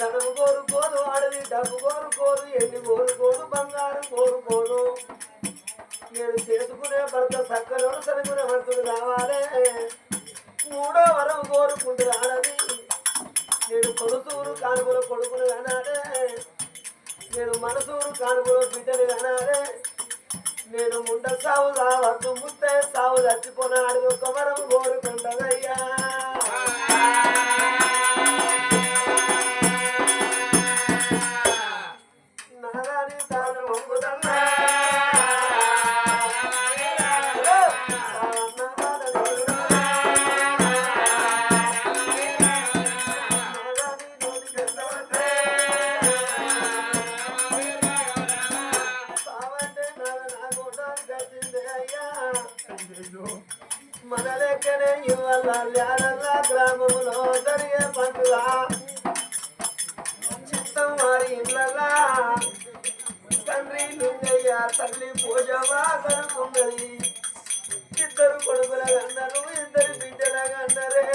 ధనము కోరుకోదు అడవి డబ్బు కోరుకోదు ఎన్ని కోరుకోదు బంగారం కోరుకోదు నేను చేసుకునే భర్త సక్కలో సరుకునే భర్తలు కావాలే. మూడో వరం కోరుకుంటుంది ఆడది. నేను కొడుతూరు కానుకలో కొడుకులు అనాడే నేను మనసూరు కానుకలో బిడ్డలు అనాడే నేను ముండ సావు రావద్దు ముత్తే సావు చచ్చిపోనాడు ఒక వరం కోరుకుంటదయ్యా. మన లెక్కనే ఇవాళ ల్యాడల్లా గ్రామంలో జరిగే పండుగ. చిత్తం వారి ఇళ్ళలా. తండ్రి లింగయ్య తల్లి పూజవా కనుకున్నది ఇద్దరు కొడుకుల గండరు ఇద్దరు బిడ్డల గండరే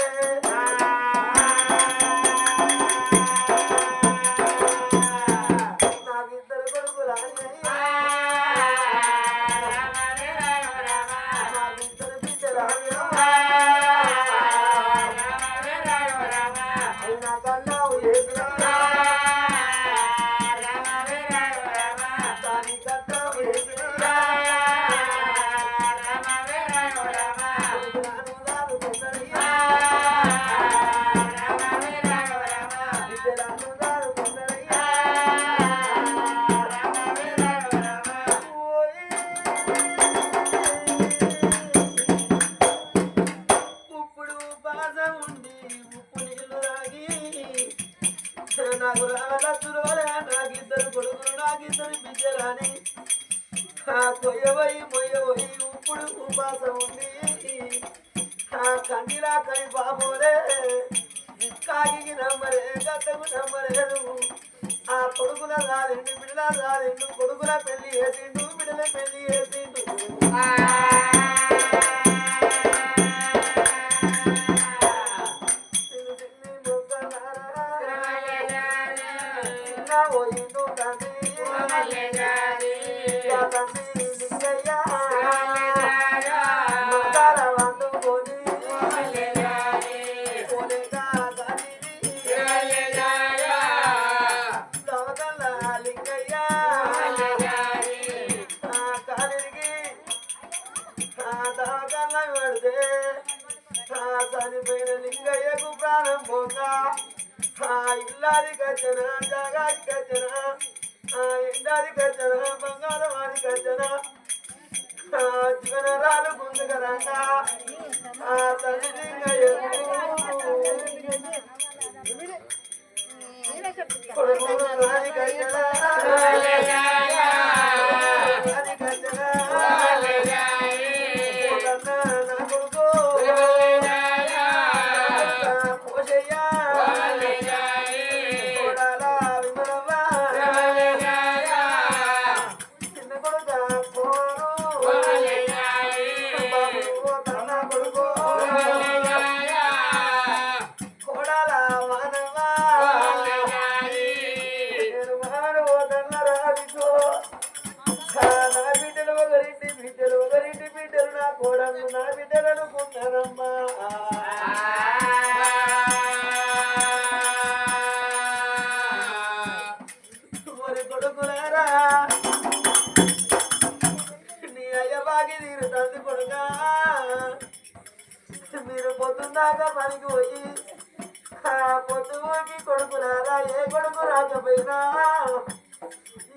రాకపోయినా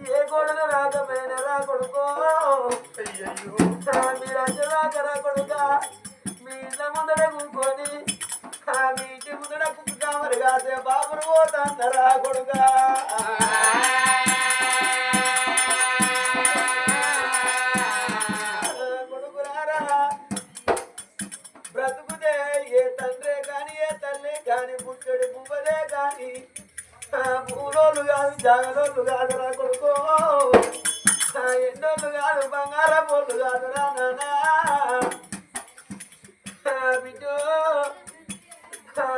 ఏ కొడుకు రాకపోయినా రా కొడుకో? మీరు అంచదాకా రా కొడుక. కాడ కూకొని ఆ మీ ఇంటి ముందర కుక్క కామరి కాసే బాబును పోతాన్నరా కొడుకా. ఆ ఎండోళ్ళు కాదు బంగారపోళ్ళు కాదురా నానా బిడ్డో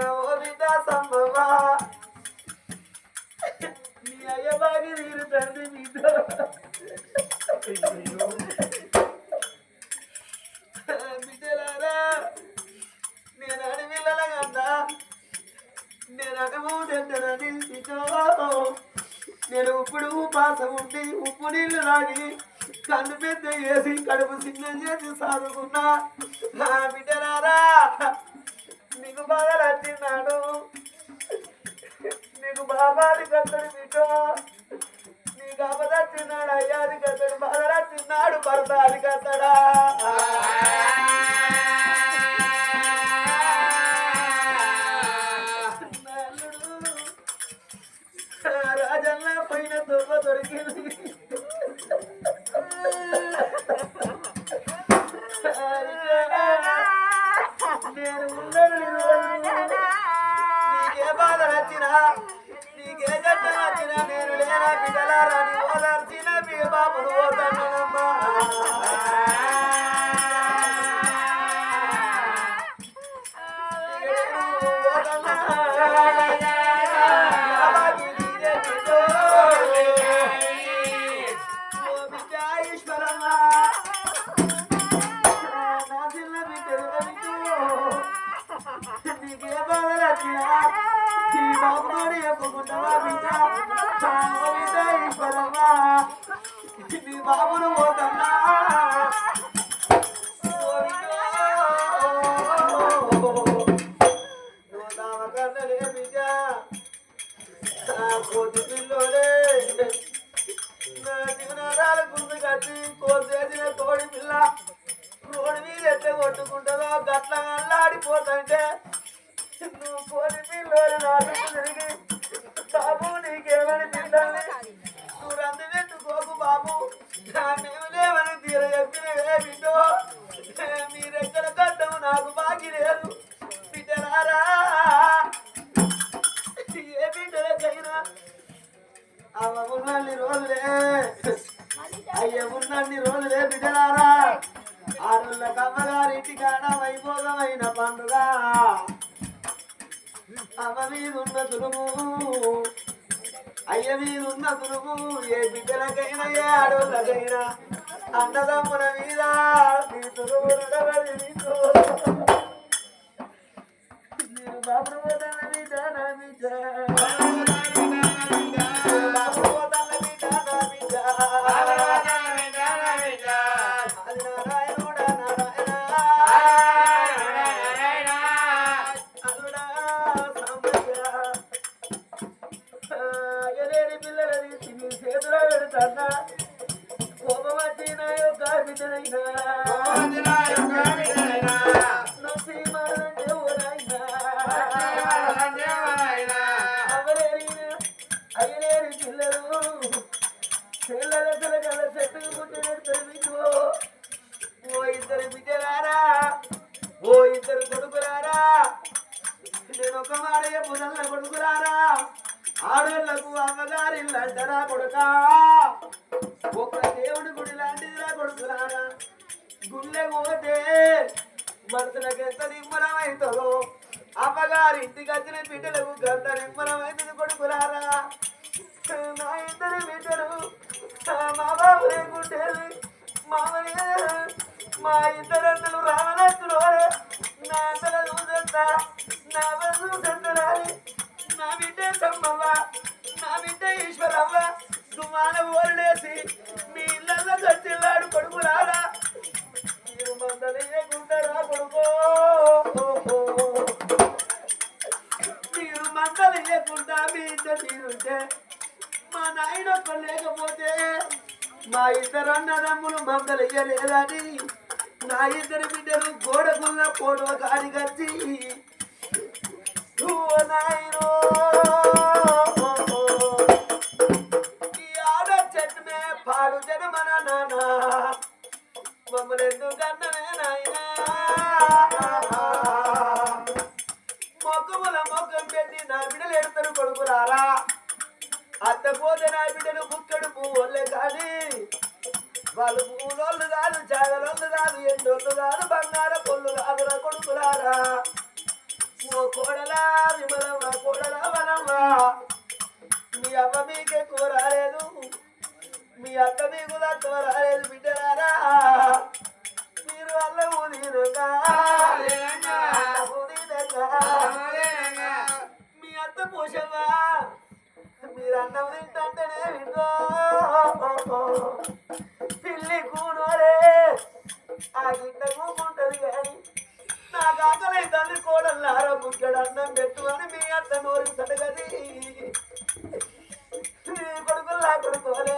ఓ బిడ్డ సమ్మవా నీ అయ్య బాగి తీరు తండ్రి బిడ్డ బిడ్డలారా నేను అడవిల్లగందా నేను అడవు తింటానని నేను ఇప్పుడు ఉపాసం ఉండి ఉప్పు నీళ్ళు తాగి కన్ను పెద్ద వేసి కడుపు సిగ్నం చేసి సాదుకున్నా నా బిడ్డలారా నీకు బాగా నచ్చినాడు నీకు బాబాది కత్తడు బిడ్డో. నీకు తిన్నాడు అయ్యాది కత్తడు బాగా తిన్నాడు భర్త అది కత్తడా బాధ వచ్చినా నీకే జట్టు వచ్చినా నేను లేనా బిడ్డలారని ఓదార్చిన మీ బాబును ఓదన్నమ్మా బాబును పోతన్నా బాబు విధాన బిడ్డ పెద్దరా అంటారా కొడుకా? ఒక దేవుడి గుడి లాంటిదిరా కొడుకులారా గుళ్ళె పోతే మనసులకు ఎంత నిమ్మలమైతుందో. అమ్మగారి ఇంటికి వచ్చిన బిడ్డలకు గంట నిమ్మలమైతుంది కొడుకులారా నా ఇద్దరు బిడ్డలు మా బాబు లేకుంటే మామయ్య మా ఇద్దరందరూ రావణస్తులు నా అసలు చూసంతా నా వసు సంతరాలి నా బిడ్డ సమ్మవ్వ నా బిడ్డ ఈశ్వరవ్వ దుమాన ఓరలేసి మీ ఇళ్ళల్లో చచ్చిల్లాడు కొడుకులారా. మీరు మందలేయకుంటారా కొడుకో. మీరు మందలేయకుండా మీ ఇద్దరు మీరుంటే మా నాయన లేకపోతే మా ఇద్దరు అన్నదమ్ములు మందలు నా ఇద్దరు బిడ్డలు గోడకున్న ఫోటో కాడికొచ్చి ఓ నాయనో నానా మమ్మల్ని ఎందుకన్ననే నాయనా మొక్కముల మొక్కం పెట్టి నా బిడ్డలు ఎడతారు కొడుకురారా అత్త పోతే నా బిడ్డలు ముక్కడు పువ్వులే కానీ వాళ్ళు పూలోళ్ళు కాదు జాగలోళ్ళు కాదు ఎండోళ్ళు కాదు బంగార పొల్లు కాదు నా కొడుకులారా. ఓ కోడలా విమలమ్మ కోడలా వనమ్మ. మీ అమ్మ మీకే కూర మీ అత్త మీకు తక్కువ రాలేదు బిడ్డలారా. మీరు వల్ల ఊదినగా మీ అత్త పోషవా మీరు అన్నం తింటంటేనే వింటో. పిల్లి కూనోరే. ఆ గిట్ట కూకుంటది కానీ నాకు ఆకలి తల్లి కోడల్లారా ముక్కడు అన్నం పెట్టు అని మీ అత్త నోరు తడగది మీ కొడుకుల్లా కొడుకోలే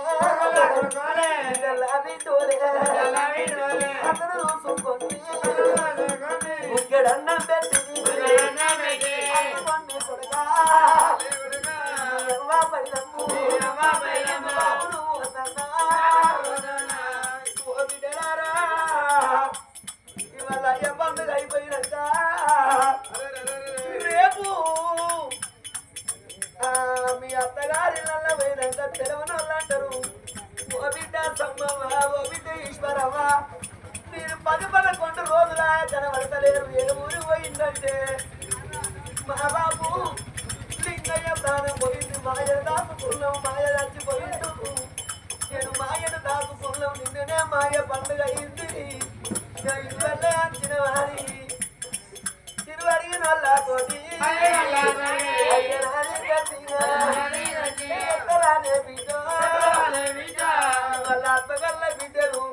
అతను చూసుకొని పెట్టి కొడుకా. పైలమ్ము పోయినాక తెలవని వాళ్ళు అంటారు ఓ బిడ్డ సమ్మవ్వ ఓ బిడ్డ ఈశ్వరవ్వ మీరు పది పదకొండు రోజుల కనబడతలేరు ఏ ఊరు పోయిందంటే? మా బాబు లింగయ్య ప్రాణం పోయింది మాయ దాచుకున్నాం మాయ చచ్చిపోయిండు నేను మాయను దాచుకున్నాం నిన్ననే మాయ పండుగ అయింది. ఇవల్లే అంచిన వారి. తిరుగు అడిగిన వాళ్ళ కోటి ఎత్తరానే బిడ్డ వాళ్ళ అత్తగల్ల బిడ్డను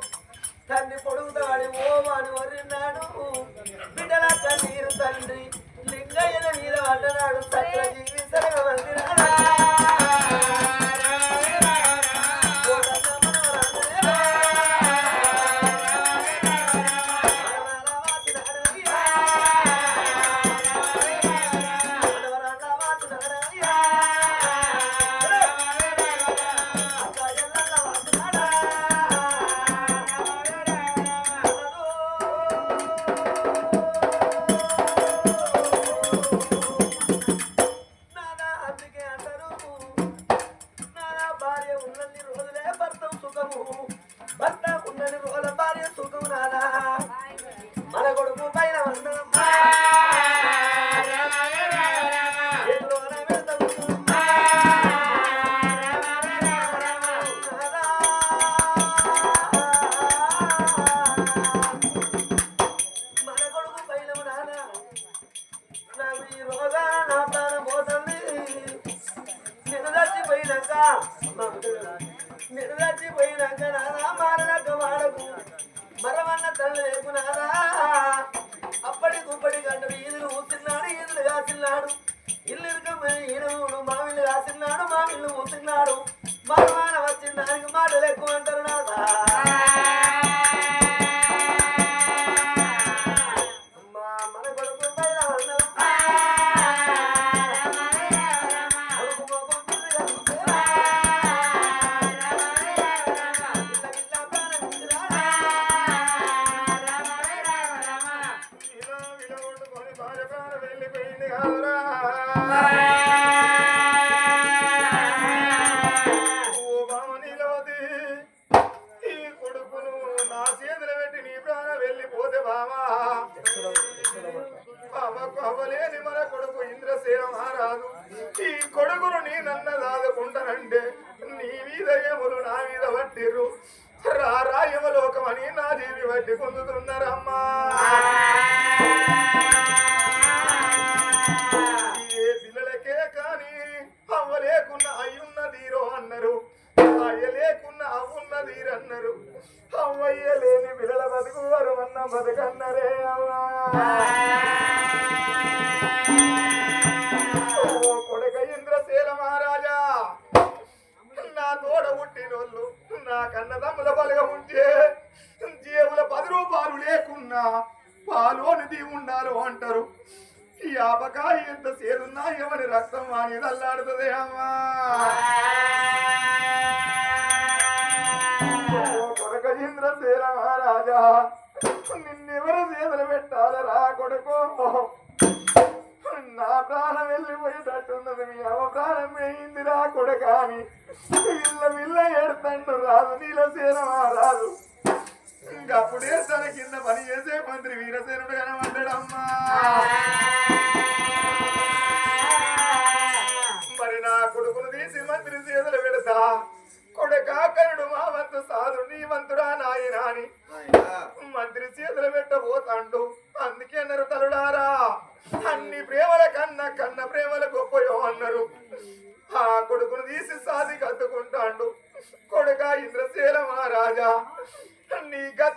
తండ్రి పొడుగుతాడు ఓమాని వరిన్నాడు బిడ్డల కన్నీరు తండ్రి లింగయ్యన మీద పడ్డనాడు సత్య జీవితరగ నేను చచ్చిపోయినాక నానా మారనక వాడకు మరవన్న తల్లి లేకు అప్పటి గుప్పటి గంటలు ఈదులు ఊతున్నాడు ఈదులు కాసిన్నాడు ఇల్లు ఇరుకమని ఈడుడు మామిళ్ళు కాసిన్నాడు మామిళ్ళు ఊతున్నాడు మరవాన వచ్చిన దానికి మాటలు ఎక్కువ అంటారు నాదా అవ్వలేని మన కొడుకు ఇంద్రసేన మహారాజు ఈ కొడుకును నీ నన్న దాదుకుంటానంటే నీ మీద ఏములు నా మీద పట్టిర్రు. రా రా నా దేవి పట్టి పొందుతున్నారమ్మా. కొరకజేంద్ర శ్రీరామరాజా నిన్నెవరు చేతులు పెట్టాలి రా కొడుకో? నా ప్రాణం వెళ్ళిపోయేటట్టున్నది మీ అవ ప్రాణం రా కొడకాని విల్ల విల్ల ఏడుతంటు రాదు నీల సేనమా రాదు ఇంకప్పుడే తన కింద పని చేసే మంత్రి వీరసేనుడు కనబడ్డాడమ్మా చేతులు పెడతా కొడక కరుడు మా వంతు సాధు నీ వంతురా నాయనా అని. మంత్రి చేతులు పెట్టబోతాండు. అందుకే అన్నారు తరుడారా అన్ని ప్రేమల కన్నా కన్న ప్రేమల గొప్పయో అన్నారు. ఆ కొడుకును తీసి సాధి కత్తుకుంటాడు కొడుక ఇంద్రశీల మహారాజా నీ గత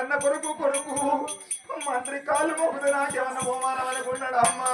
కన్న కొడుకు కొడుకు. మంత్రి కాలు మొక్కుతున్నా జ్ఞానం అవమానం అనుకున్నాడు అమ్మా?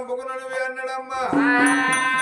చంపుకున్నాను అన్నాడమ్మా.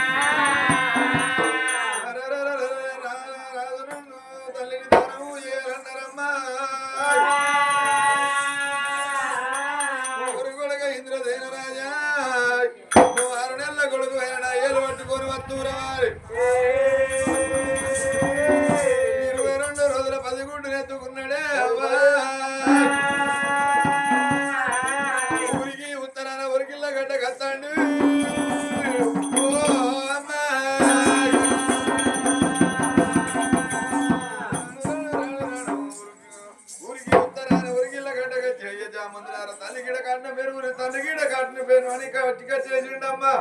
అట్ని పోయిన అని గట్టిగా అమ్మా.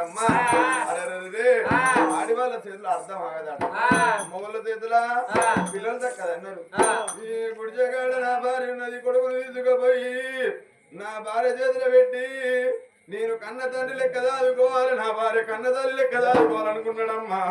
అన్నారమ్మా అరే ఆడి వాళ్ళ చేతులు అర్థం ఆగదాడు మొగల చేతుల? పిల్లలు దక్కదన్నారు ఈ గుడిచేగాడు నా భార్య ఉన్నది కొడుకులు తీసుకుపోయి నా భార్య చేతిలో పెట్టి నేను కన్న తండ్రి లెక్క దాదుకోవాలి నా భార్య కన్న తల్లి లెక్క దాదుకోవాలనుకున్నాడమ్మా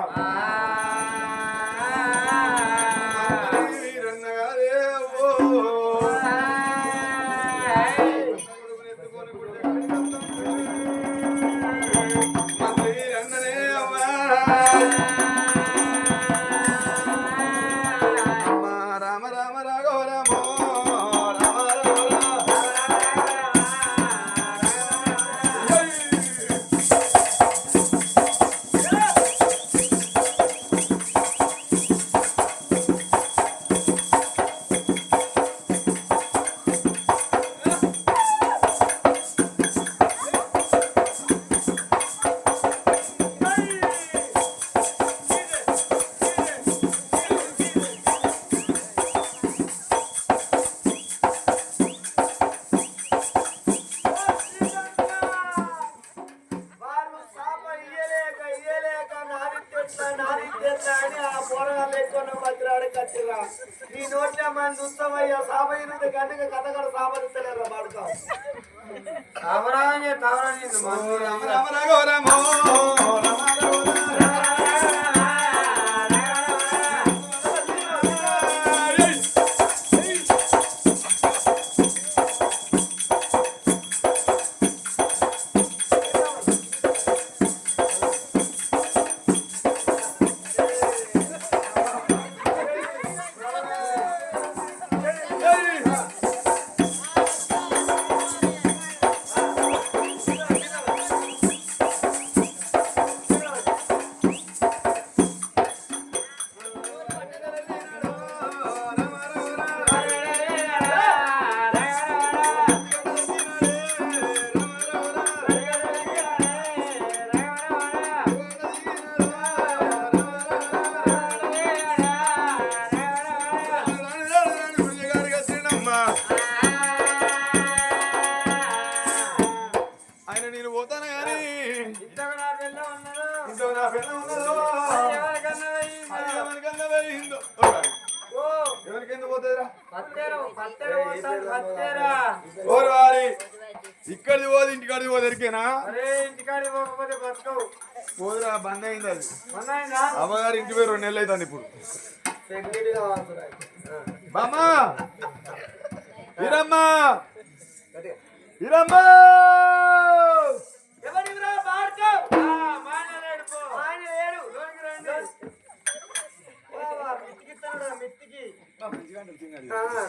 ఇక్కడిది పోదు ఇంటికాడిది పోదు ఎరికేనా పోదురా బంద్ అయింది అది. అమ్మగారు ఇంటి పేరు రెండు నెలలు అవుతుంది ఇప్పుడు. బామ్మా! వీరమ్మా గట్టిగా. ఎవరివిరా భార్గవ్? ఆ, మా ఆయన లేడు పో. ఆయన లేడు. లోనికి రండి. వా, మిత్తికిస్తానురా, మిత్తికి.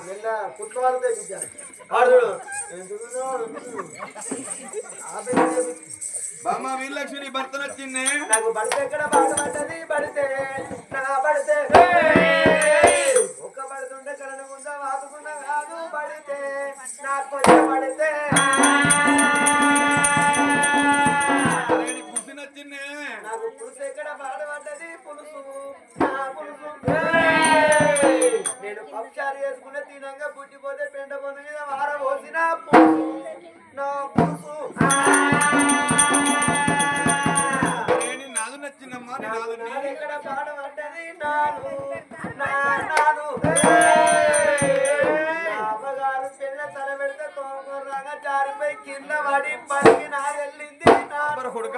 నిన్న పుట్టినవాళ్ళు తెప్పించాను. వాడు చూడు. ఎందుకునో, ఎందుకు? ఆపేసి తెప్పించు. బామ్మ వీరలక్ష్మి భర్త నచ్చింది నాకు పడితే ఎక్కడ బాధ పడ్డది పడితే నా పడితే తినంగా పుట్టిపోతే పెండ పొందు మీద వార పోసిన పులుసు. నా నీ నాదు నచ్చిందమ్మా? నాదు ఎక్కడ అమ్మగారు పిల్ల తల పెడితే తోమరాగా జారిపోయి కింద పడి పడికి నా వెళ్ళింది కొడుక.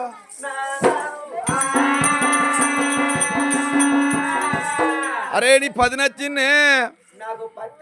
అరే నీ పది నచ్చింది. నాకు పత్తి